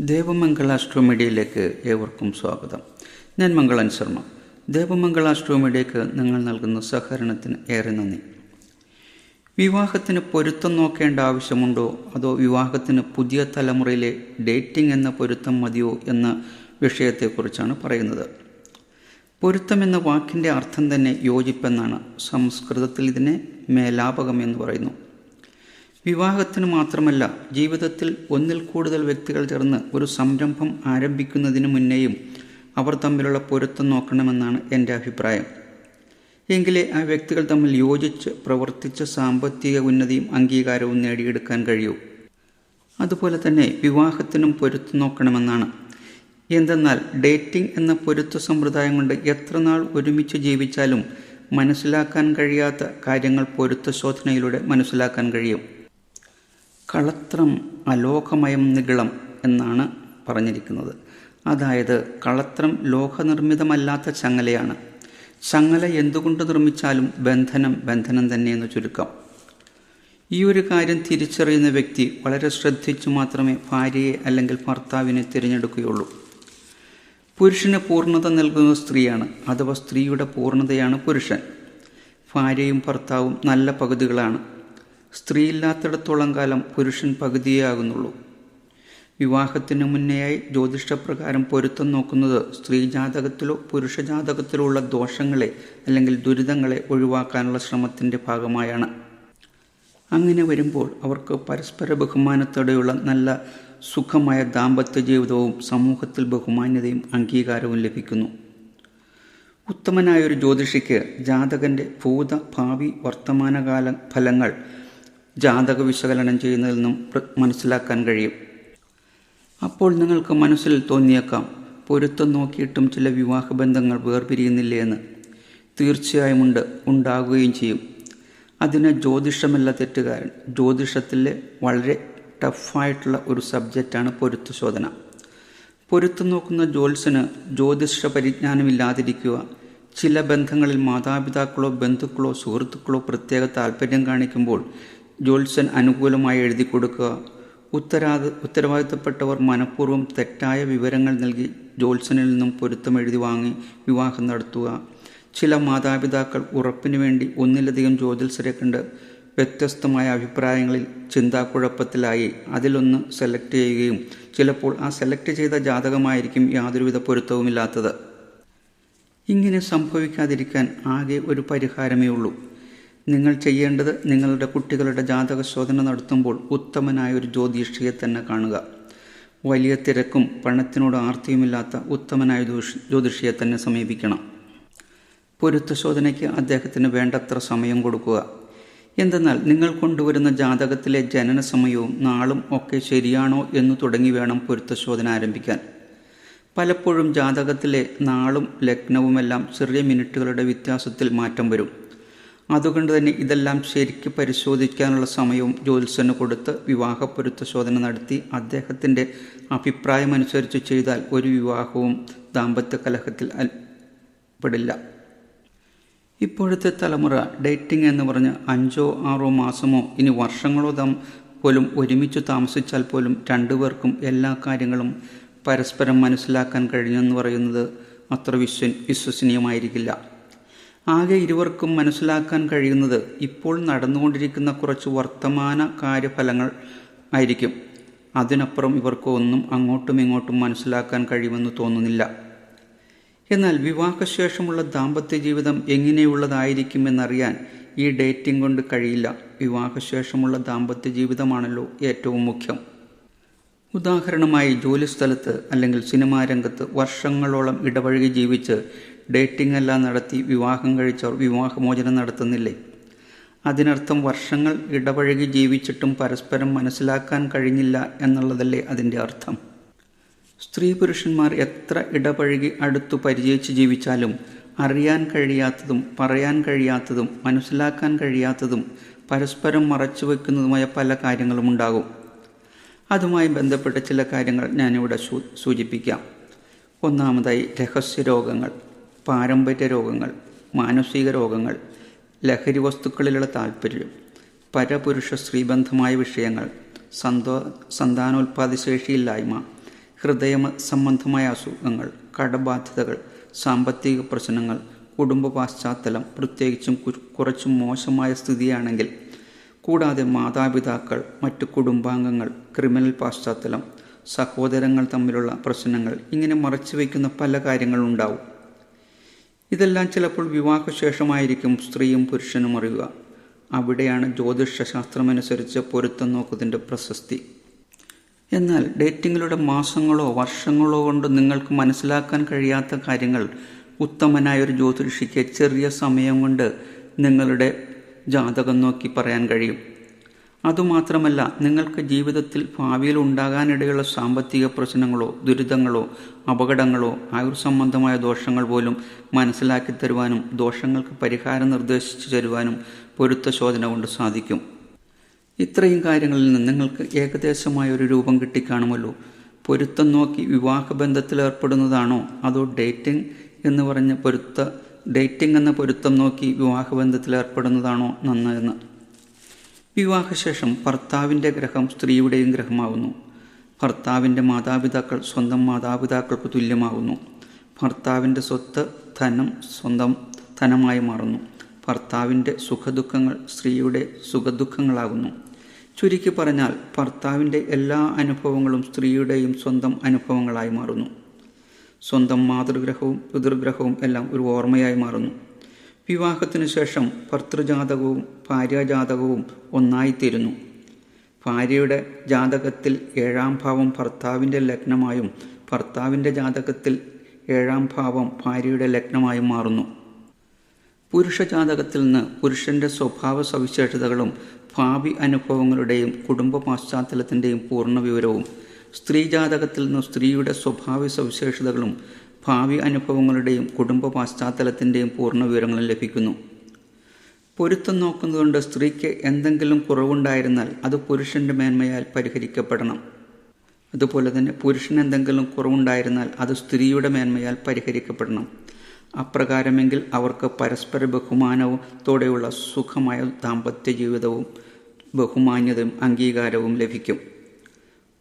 ദേവമംഗള അസ്ട്രോമീഡിയയിലേക്ക് ഏവർക്കും സ്വാഗതം. ഞാൻ മംഗളൻ ശർമ്മ. ദേവമംഗള അസ്ട്രോമീഡിയയ്ക്ക് നിങ്ങൾ നൽകുന്ന സഹകരണത്തിന് ഏറെ നന്ദി. വിവാഹത്തിന് പൊരുത്തം നോക്കേണ്ട ആവശ്യമുണ്ടോ? അതോ വിവാഹത്തിന് പുതിയ തലമുറയിലെ ഡേറ്റിംഗ് എന്ന പൊരുത്തം മതിയോ എന്ന വിഷയത്തെക്കുറിച്ചാണ് പറയുന്നത്. പൊരുത്തം എന്ന വാക്കിന്റെ അർത്ഥം തന്നെ യോജിപ്പെന്നാണ്. സംസ്കൃതത്തിൽ ഇതിനെ മേലാപകം എന്ന് പറയുന്നു. വിവാഹത്തിന് മാത്രമല്ല ജീവിതത്തിൽ ഒന്നിൽ കൂടുതൽ വ്യക്തികൾ ചേർന്ന് ഒരു സംരംഭം ആരംഭിക്കുന്നതിന് മുന്നേയും അവർ തമ്മിലുള്ള പൊരുത്തം നോക്കണമെന്നാണ് എന്റെ അഭിപ്രായം. എങ്കിലേ ആ വ്യക്തികൾ തമ്മിൽ യോജിച്ച് പ്രവർത്തിച്ച സാമ്പത്തിക ഉന്നതിയും അംഗീകാരവും നേടിയെടുക്കാൻ കഴിയൂ. അതുപോലെ തന്നെ വിവാഹത്തിനും പൊരുത്തം നോക്കണമെന്നാണ്. എന്തെന്നാൽ ഡേറ്റിംഗ് എന്ന പൊരുത്ത സമ്പ്രദായം കൊണ്ട് എത്ര നാൾ ഒരുമിച്ച് ജീവിച്ചാലും മനസ്സിലാക്കാൻ കഴിയാത്ത കാര്യങ്ങൾ പൊരുത്ത ശോധനയിലൂടെ മനസ്സിലാക്കാൻ കഴിയും. കളത്രം അലോകമയം നിഗളം എന്നാണ് പറഞ്ഞിരിക്കുന്നത്. അതായത് കളത്രം ലോഹനിർമ്മിതമല്ലാത്ത ചങ്ങലയാണ്. ചങ്ങല എന്തുകൊണ്ട് നിർമ്മിച്ചാലും ബന്ധനം ബന്ധനം തന്നെയെന്ന് ചുരുക്കം. ഈ ഒരു കാര്യം തിരിച്ചറിയുന്ന വ്യക്തി വളരെ ശ്രദ്ധിച്ചു മാത്രമേ ഭാര്യയെ അല്ലെങ്കിൽ ഭർത്താവിനെ തിരഞ്ഞെടുക്കുകയുള്ളൂ. പുരുഷന് പൂർണത നൽകുന്ന സ്ത്രീയാണ് അഥവാ സ്ത്രീയുടെ പൂർണതയാണ് പുരുഷൻ. ഭാര്യയും ഭർത്താവും നല്ല പകുതികളാണ്. സ്ത്രീയില്ലാത്തിടത്തോളം കാലം പുരുഷൻ പകുതിയേ ആകുന്നുള്ളൂ വിവാഹത്തിന് മുന്നേയായി ജ്യോതിഷപ്രകാരം പൊരുത്തം നോക്കുന്നത് സ്ത്രീ ജാതകത്തിലോ പുരുഷ ജാതകത്തിലോ ഉള്ള ദോഷങ്ങളെ അല്ലെങ്കിൽ ദുരിതങ്ങളെ ഒഴിവാക്കാനുള്ള ശ്രമത്തിന്റെ ഭാഗമായാണ്. അങ്ങനെ വരുമ്പോൾ അവർക്ക് പരസ്പര ബഹുമാനത്തോടെയുള്ള നല്ല സുഖമായ ദാമ്പത്യ ജീവിതവും സമൂഹത്തിൽ ബഹുമാന്യതയും അംഗീകാരവും ലഭിക്കുന്നു. ഉത്തമനായ ഒരു ജ്യോതിഷിക്ക് ജാതകന്റെ ഭൂത ഭാവി വർത്തമാനകാല ഫലങ്ങൾ ജാതക വിശകലനം ചെയ്യുന്നതിൽ നിന്നും മനസ്സിലാക്കാൻ കഴിയും. അപ്പോൾ നിങ്ങൾക്ക് മനസ്സിൽ തോന്നിയേക്കാം പൊരുത്തം നോക്കിയിട്ടും ചില വിവാഹബന്ധങ്ങൾ വേർപിരിയുന്നില്ലേ എന്ന്. തീർച്ചയായും ഉണ്ട് ഉണ്ടാകുകയും ചെയ്യും. അതിന് ജ്യോതിഷമല്ല തെറ്റുകാരൻ. ജ്യോതിഷത്തിലെ വളരെ ടഫായിട്ടുള്ള ഒരു സബ്ജക്റ്റാണ് പൊരുത്ത ശോധന പൊരുത്തം നോക്കുന്ന ജ്യോത്സന് ജ്യോതിഷ പരിജ്ഞാനമില്ലാതിരിക്കുക ചില ബന്ധങ്ങളിൽ മാതാപിതാക്കളോ ബന്ധുക്കളോ സുഹൃത്തുക്കളോ പ്രത്യേക താല്പര്യം കാണിക്കുമ്പോൾ ജ്യോത്സ്യൻ അനുകൂലമായി എഴുതി കൊടുക്കുക. ഉത്തരാ ഉത്തരവാദിത്തപ്പെട്ടവർ മനഃപൂർവം തെറ്റായ വിവരങ്ങൾ നൽകി ജോത്സനിൽ നിന്നും പൊരുത്തം എഴുതി വാങ്ങി വിവാഹം നടത്തുക. ചില മാതാപിതാക്കൾ ഉറപ്പിനു വേണ്ടി ഒന്നിലധികം ജ്യോതിൽസരെ കണ്ട് വ്യത്യസ്തമായ അഭിപ്രായങ്ങളിൽ ചിന്താക്കുഴപ്പത്തിലായി അതിലൊന്ന് സെലക്ട് ചെയ്യുകയും ചിലപ്പോൾ ആ സെലക്ട് ചെയ്ത ജാതകമായിരിക്കും യാതൊരുവിധ പൊരുത്തവുമില്ലാത്തത്. ഇങ്ങനെ സംഭവിക്കാതിരിക്കാൻ ആകെ ഒരു പരിഹാരമേ ഉള്ളൂ നിങ്ങൾ ചെയ്യേണ്ടത് നിങ്ങളുടെ കുട്ടികളുടെ ജാതക ശോധന നടത്തുമ്പോൾ ഉത്തമനായ ഒരു ജ്യോതിഷിയെ തന്നെ കാണുക. വലിയ തിരക്കും പണത്തിനോട് ആർത്തിയുമില്ലാത്ത ഉത്തമനായ ജ്യോതിഷിയെ തന്നെ സമീപിക്കണം. പൊരുത്ത ശോധനയ്ക്ക് അദ്ദേഹത്തിന് വേണ്ടത്ര സമയം കൊടുക്കുക. എന്തെന്നാൽ നിങ്ങൾ കൊണ്ടുവരുന്ന ജാതകത്തിലെ ജനന സമയവും നാളും ഒക്കെ ശരിയാണോ എന്ന് തുടങ്ങി വേണം പൊരുത്ത ശോധന ആരംഭിക്കാൻ. പലപ്പോഴും ജാതകത്തിലെ നാളും ലഗ്നവുമെല്ലാം ചെറിയ മിനിറ്റുകളുടെ വ്യത്യാസത്തിൽ മാറ്റം വരും. അതുകൊണ്ട് തന്നെ ഇതെല്ലാം ശരിക്ക് പരിശോധിക്കാനുള്ള സമയവും ജ്യോത്സ്യന് കൊടുത്ത് വിവാഹ പൊരുത്തശോധന നടത്തി അദ്ദേഹത്തിന്റെ അഭിപ്രായമനുസരിച്ച് ചെയ്താൽ ഒരു വിവാഹവും ദാമ്പത്യ കലഹത്തിൽ പെടില്ല. ഇപ്പോഴത്തെ തലമുറ ഡേറ്റിംഗ് എന്ന് പറഞ്ഞ് അഞ്ചോ ആറോ മാസമോ ഇനി വർഷങ്ങളോ താം പോലും ഒരുമിച്ച് താമസിച്ചാൽ പോലും രണ്ടുപേർക്കും എല്ലാ കാര്യങ്ങളും പരസ്പരം മനസ്സിലാക്കാൻ കഴിഞ്ഞെന്ന് പറയുന്നത് അത്ര വിശ്വ വിശ്വസനീയമായിരിക്കില്ല. ആകെ ഇരുവർക്കും മനസ്സിലാക്കാൻ കഴിയുന്നത് ഇപ്പോൾ നടന്നുകൊണ്ടിരിക്കുന്ന കുറച്ച് വർത്തമാന കാര്യഫലങ്ങൾ ആയിരിക്കും. അതിനപ്പുറം ഇവർക്ക് ഒന്നും അങ്ങോട്ടും ഇങ്ങോട്ടും മനസ്സിലാക്കാൻ കഴിയുമെന്ന് തോന്നുന്നില്ല. എന്നാൽ വിവാഹശേഷമുള്ള ദാമ്പത്യ ജീവിതം എങ്ങനെയുള്ളതായിരിക്കുമെന്നറിയാൻ ഈ ഡേറ്റിംഗ് കൊണ്ട് കഴിയില്ല. വിവാഹശേഷമുള്ള ദാമ്പത്യ ജീവിതമാണല്ലോ ഏറ്റവും മുഖ്യം. ഉദാഹരണമായി ജോലിസ്ഥലത്ത് അല്ലെങ്കിൽ സിനിമാ രംഗത്ത് വർഷങ്ങളോളം ഇടപഴകി ജീവിച്ച് ഡേറ്റിംഗ് എല്ലാം നടത്തി വിവാഹം കഴിച്ചവർ വിവാഹമോചനം നടത്തുന്നില്ലേ? അതിനർത്ഥം വർഷങ്ങൾ ഇടപഴകി ജീവിച്ചിട്ടും പരസ്പരം മനസ്സിലാക്കാൻ കഴിഞ്ഞില്ല എന്നുള്ളതല്ലേ അതിന്റെ അർത്ഥം. സ്ത്രീ പുരുഷന്മാർ എത്ര ഇടപഴകി അടുത്തു പരിചയിച്ച് ജീവിച്ചാലും അറിയാൻ കഴിയാത്തതും പറയാൻ കഴിയാത്തതും മനസ്സിലാക്കാൻ കഴിയാത്തതും പരസ്പരം മറച്ചു വയ്ക്കുന്നതുമായ പല കാര്യങ്ങളും ഉണ്ടാകും. അതുമായി ബന്ധപ്പെട്ട ചില കാര്യങ്ങൾ ഞാനിവിടെ സൂചിപ്പിക്കാം. ഒന്നാമതായി രഹസ്യ രോഗങ്ങൾ പാരമ്പര്യ രോഗങ്ങൾ മാനസിക രോഗങ്ങൾ ലഹരി വസ്തുക്കളിലുള്ള താല്പര്യം പരപുരുഷ സ്ത്രീബന്ധമായ വിഷയങ്ങൾ സന്തോ സന്താനോൽപാദശേഷിയില്ലായ്മ ഹൃദയ സംബന്ധമായ അസുഖങ്ങൾ കടബാധ്യതകൾ സാമ്പത്തിക പ്രശ്നങ്ങൾ കുടുംബ പാശ്ചാത്തലം പ്രത്യേകിച്ചും കുറച്ചും മോശമായ സ്ഥിതിയാണെങ്കിൽ കൂടാതെ മാതാപിതാക്കൾ മറ്റു കുടുംബാംഗങ്ങൾ ക്രിമിനൽ പാശ്ചാത്തലം സഹോദരങ്ങൾ തമ്മിലുള്ള പ്രശ്നങ്ങൾ ഇങ്ങനെ മറച്ചു വയ്ക്കുന്ന പല കാര്യങ്ങളുണ്ടാവും. ഇതെല്ലാം ചിലപ്പോൾ വിവാഹശേഷമായിരിക്കും സ്ത്രീയും പുരുഷനും അറിയുക. അവിടെയാണ് ജ്യോതിഷശാസ്ത്രമനുസരിച്ച് പൊരുത്തം നോക്കുന്നതിന്റെ പ്രശസ്തി. എന്നാൽ ഡേറ്റിങ്ങിലൂടെ മാസങ്ങളോ വർഷങ്ങളോ കൊണ്ട് നിങ്ങൾക്ക് മനസ്സിലാക്കാൻ കഴിയാത്ത കാര്യങ്ങൾ ഉത്തമനായ ഒരു ജ്യോതിഷിക്ക് ചെറിയ സമയം കൊണ്ട് നിങ്ങളുടെ ജാതകം നോക്കി പറയാൻ കഴിയും. അതുമാത്രമല്ല നിങ്ങൾക്ക് ജീവിതത്തിൽ ഭാവിയിൽ ഉണ്ടാകാനിടയുള്ള സാമ്പത്തിക പ്രശ്നങ്ങളോ ദുരിതങ്ങളോ അപകടങ്ങളോ ആയുർസംബന്ധമായ ദോഷങ്ങൾ പോലും മനസ്സിലാക്കി തരുവാനും ദോഷങ്ങൾക്ക് പരിഹാരം നിർദ്ദേശിച്ചു തരുവാനും പൊരുത്തശോധന കൊണ്ട് സാധിക്കും. ഇത്രയും കാര്യങ്ങളിൽ നിന്ന് നിങ്ങൾക്ക് ഏകദേശമായ ഒരു രൂപം കിട്ടിക്കാണുമല്ലോ. പൊരുത്തം നോക്കി വിവാഹബന്ധത്തിൽ ഏർപ്പെടുന്നതാണോ? അതോ ഡേറ്റിംഗ് എന്ന് പറഞ്ഞ പൊരുത്ത ഡേറ്റിംഗ് എന്ന പൊരുത്തം നോക്കി വിവാഹബന്ധത്തിൽ ഏർപ്പെടുന്നതാണോ? നന്നതെന്ന് വിവാഹശേഷം ഭർത്താവിന്റെ ഗ്രഹം സ്ത്രീയുടെയും ഗ്രഹമാകുന്നു ഭർത്താവിന്റെ മാതാപിതാക്കൾ സ്വന്തം മാതാപിതാക്കൾക്ക് തുല്യമാകുന്നു ഭർത്താവിന്റെ സ്വത്ത് ധനം സ്വന്തം ധനമായി മാറുന്നു. ഭർത്താവിന്റെ സുഖദുഃഖങ്ങൾ സ്ത്രീയുടെ സുഖദുഃഖങ്ങളാകുന്നു. ചുരുക്കി പറഞ്ഞാൽ ഭർത്താവിന്റെ എല്ലാ അനുഭവങ്ങളും സ്ത്രീയുടെയും സ്വന്തം അനുഭവങ്ങളായി മാറുന്നു. സ്വന്തം മാതൃഗ്രഹവും പിതൃഗ്രഹവും എല്ലാം ഒരു ഓർമ്മയായി മാറുന്നു. വിവാഹത്തിനു ശേഷം ഭർത്തൃജാതകവും ഭാര്യാജാതകവും ഒന്നായിത്തീരുന്നു. ഭാര്യയുടെ ജാതകത്തിൽ ഏഴാം ഭാവം ഭർത്താവിന്റെ ലഗ്നമായും ഭർത്താവിന്റെ ജാതകത്തിൽ ഏഴാം ഭാവം ഭാര്യയുടെ ലഗ്നമായും മാറുന്നു. പുരുഷ ജാതകത്തിൽ നിന്ന് പുരുഷന്റെ സ്വഭാവ സവിശേഷതകളും ഭാവി അനുഭവങ്ങളുടെയും കുടുംബ പശ്ചാത്തലത്തിന്റെയും പൂർണ വിവരവും സ്ത്രീ ജാതകത്തിൽ നിന്ന് സ്ത്രീയുടെ സ്വഭാവ സവിശേഷതകളും ഭാവി അനുഭവങ്ങളുടെയും കുടുംബ പശ്ചാത്തലത്തിന്റെയും പൂർണ വിവരങ്ങളും ലഭിക്കുന്നു. പൊരുത്തം നോക്കുന്നതുകൊണ്ട് സ്ത്രീക്ക് എന്തെങ്കിലും കുറവുണ്ടായിരുന്നാൽ അത് പുരുഷന്റെ മേന്മയാൽ പരിഹരിക്കപ്പെടണം. അതുപോലെ തന്നെ പുരുഷന് എന്തെങ്കിലും കുറവുണ്ടായിരുന്നാൽ അത് സ്ത്രീയുടെ മേന്മയാൽ പരിഹരിക്കപ്പെടണം. അപ്രകാരമെങ്കിൽ അവർക്ക് പരസ്പര ബഹുമാനവും തോടെയുള്ള സുഖമായ ദാമ്പത്യ ജീവിതവും ബഹുമാന്യതയും അംഗീകാരവും ലഭിക്കും.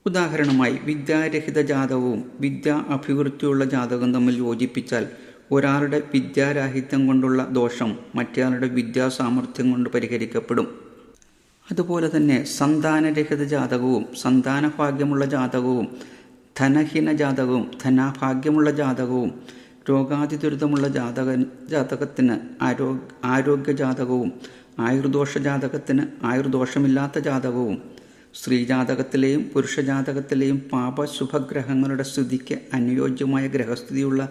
ഉദാഹരണമായി വിദ്യാരഹിത ജാതകവും വിദ്യാ അഭിവൃദ്ധിയുള്ള ജാതകവും തമ്മിൽ യോജിപ്പിച്ചാൽ ഒരാളുടെ വിദ്യാരാഹിത്യം കൊണ്ടുള്ള ദോഷം മറ്റേയാളുടെ വിദ്യാസാമർഥ്യം കൊണ്ട് പരിഹരിക്കപ്പെടും. അതുപോലെ തന്നെ സന്താനരഹിത ജാതകവും സന്താനഭാഗ്യമുള്ള ജാതകവും ധനഹീന ജാതകവും ധനാഭാഗ്യമുള്ള ജാതകവും രോഗാതി ദുരിതമുള്ള ജാതക ജാതകത്തിന് ആരോ ആരോഗ്യ ജാതകവും ആയുർദോഷ ജാതകത്തിന് ആയുർദോഷമില്ലാത്ത ജാതകവും സ്ത്രീ പുരുഷജാതകത്തിലെയും പുരുഷ ജാതകത്തിലെയും പാപശുഭഗ്രഹങ്ങളുടെ സ്ഥിതിക്ക് അനുയോജ്യമായ ഗ്രഹസ്ഥിതിയുള്ള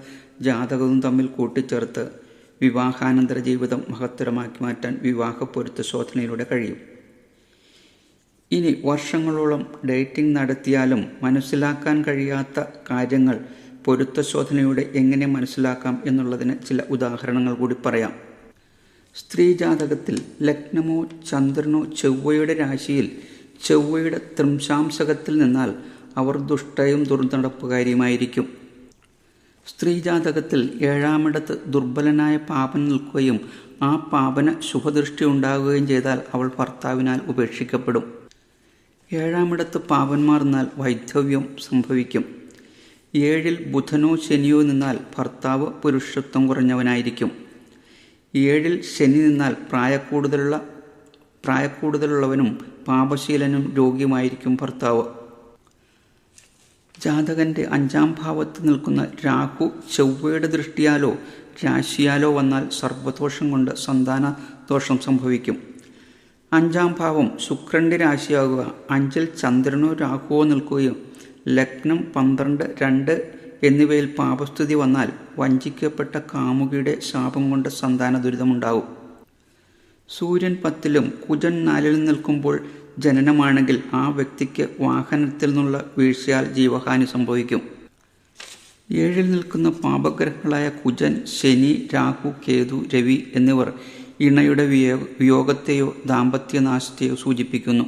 ജാതകവും തമ്മിൽ കൂട്ടിച്ചേർത്ത് വിവാഹാനന്തര ജീവിതം മഹത്തരമാക്കി മാറ്റാൻ വിവാഹ പൊരുത്ത ശോധനയിലൂടെ കഴിയും. ഇനി വർഷങ്ങളോളം ഡേറ്റിംഗ് നടത്തിയാലും മനസ്സിലാക്കാൻ കഴിയാത്ത കാര്യങ്ങൾ പൊരുത്ത ശോധനയുടെ എങ്ങനെ മനസ്സിലാക്കാം എന്നുള്ളതിന് ചില ഉദാഹരണങ്ങൾ കൂടി പറയാം. സ്ത്രീ ജാതകത്തിൽ ലഗ്നമോ ചന്ദ്രനോ ചൊവ്വയുടെ രാശിയിൽ ചൊവ്വയുടെ ത്രിംശാംശകത്തിൽ നിന്നാൽ അവർ ദുഷ്ടയും ദുർനടപ്പുകാരിയുമായിരിക്കും. സ്ത്രീജാതകത്തിൽ ഏഴാമിടത്ത് ദുർബലനായ പാപൻ നിൽക്കുകയും ആ പാപന ശുഭദൃഷ്ടി ഉണ്ടാകുകയും ചെയ്താൽ അവൾ ഭർത്താവിനാൽ ഉപേക്ഷിക്കപ്പെടും. ഏഴാമിടത്ത് പാപന്മാർ എന്നാൽ വൈധവ്യം സംഭവിക്കും. ഏഴിൽ ബുധനോ ശനിയോ നിന്നാൽ ഭർത്താവ് പുരുഷത്വം കുറഞ്ഞവനായിരിക്കും. ഏഴിൽ ശനി നിന്നാൽ പ്രായക്കൂടുതലുള്ള പ്രായക്കൂടുതലുള്ളവനും പാപശീലനും രോഗിയുമായിരിക്കും ഭർത്താവ്. ജാതകന്റെ അഞ്ചാം ഭാവത്ത് നിൽക്കുന്ന രാഹു ചൊവ്വയുടെ ദൃഷ്ടിയാലോ രാശിയാലോ വന്നാൽ സർവദോഷം കൊണ്ട് സന്താന ദോഷം സംഭവിക്കും. അഞ്ചാം ഭാവം ശുക്രന്റെ രാശിയാകുക. അഞ്ചിൽ ചന്ദ്രനോ രാഹുവോ നിൽക്കുകയും ലഗ്നം പന്ത്രണ്ട് രണ്ട് എന്നിവയിൽ പാപസ്ഥിതി വന്നാൽ വഞ്ചിക്കപ്പെട്ട കാമുകിയുടെ ശാപം കൊണ്ട് സന്താന ദുരിതമുണ്ടാവും സൂര്യൻ പത്തിലും കുജൻ നാലിലും നിൽക്കുമ്പോൾ ജനനമാണെങ്കിൽ ആ വ്യക്തിക്ക് വാഹനത്തിൽ നിന്നുള്ള വീഴ്ചയാൽ ജീവഹാനി സംഭവിക്കും. ഏഴിൽ നിൽക്കുന്ന പാപഗ്രഹങ്ങളായ കുജൻ ശനി രാഹു കേതു രവി എന്നിവർ ഇണയുടെ വിയോ വിയോഗത്തെയോ ദാമ്പത്യനാശത്തെയോ സൂചിപ്പിക്കുന്നു.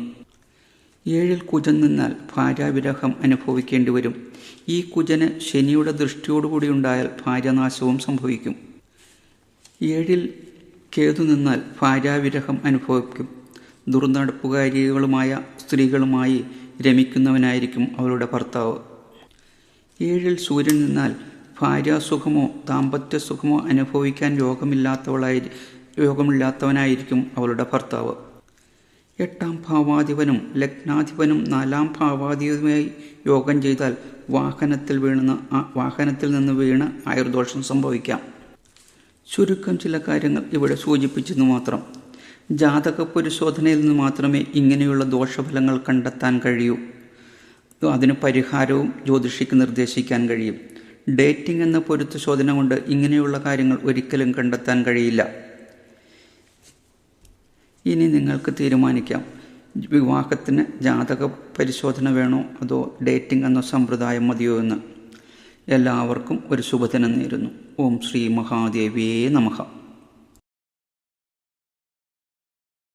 ഏഴിൽ കുജൻ നിന്നാൽ ഭാര്യാവിരഹം അനുഭവിക്കേണ്ടി വരും. ഈ കുജന് ശനിയുടെ ദൃഷ്ടിയോടുകൂടി ഉണ്ടായാൽ ഭാര്യനാശവും സംഭവിക്കും. ഏഴിൽ കേതു നിന്നാൽ ഭാര്യാവിരഹം അനുഭവിക്കും. ദുർനടപ്പുകാരികളുമായ സ്ത്രീകളുമായി രമിക്കുന്നവനായിരിക്കും അവരുടെ ഭർത്താവ്. ഏഴിൽ സൂര്യൻ നിന്നാൽ ഭാര്യാസുഖമോ ദാമ്പത്യ സുഖമോ അനുഭവിക്കാൻ യോഗമില്ലാത്തവളായി യോഗമില്ലാത്തവനായിരിക്കും അവളുടെ ഭർത്താവ്. എട്ടാം ഭാവാധിപനും ലഗ്നാധിപനും നാലാം ഭാവാധിപനുമായി യോഗം ചെയ്താൽ വാഹനത്തിൽ വീണുന്ന വാഹനത്തിൽ നിന്ന് വീണ് ആയുർദോഷം സംഭവിക്കാം. ചുരുക്കം ചില കാര്യങ്ങൾ ഇവിടെ സൂചിപ്പിച്ചെന്ന് മാത്രം. ജാതക പരിശോധനയിൽ നിന്ന് മാത്രമേ ഇങ്ങനെയുള്ള ദോഷഫലങ്ങൾ കണ്ടെത്താൻ കഴിയൂ. അതിന് പരിഹാരവും ജ്യോതിഷിക്ക് നിർദ്ദേശിക്കാൻ കഴിയും. ഡേറ്റിംഗ് എന്ന പൊരുത്ത ശോധന കൊണ്ട് ഇങ്ങനെയുള്ള കാര്യങ്ങൾ ഒരിക്കലും കണ്ടെത്താൻ കഴിയില്ല. ഇനി നിങ്ങൾക്ക് തീരുമാനിക്കാം. വിവാഹത്തിന് ജാതക പരിശോധന വേണോ അതോ ഡേറ്റിംഗ് എന്ന സമ്പ്രദായം മതിയോ എന്ന്. എല്ലാവർക്കും ഒരു ശുഭദിനം നേരുന്നു. ഓം ശ്രീ മഹാദേവിയേ നമഃ.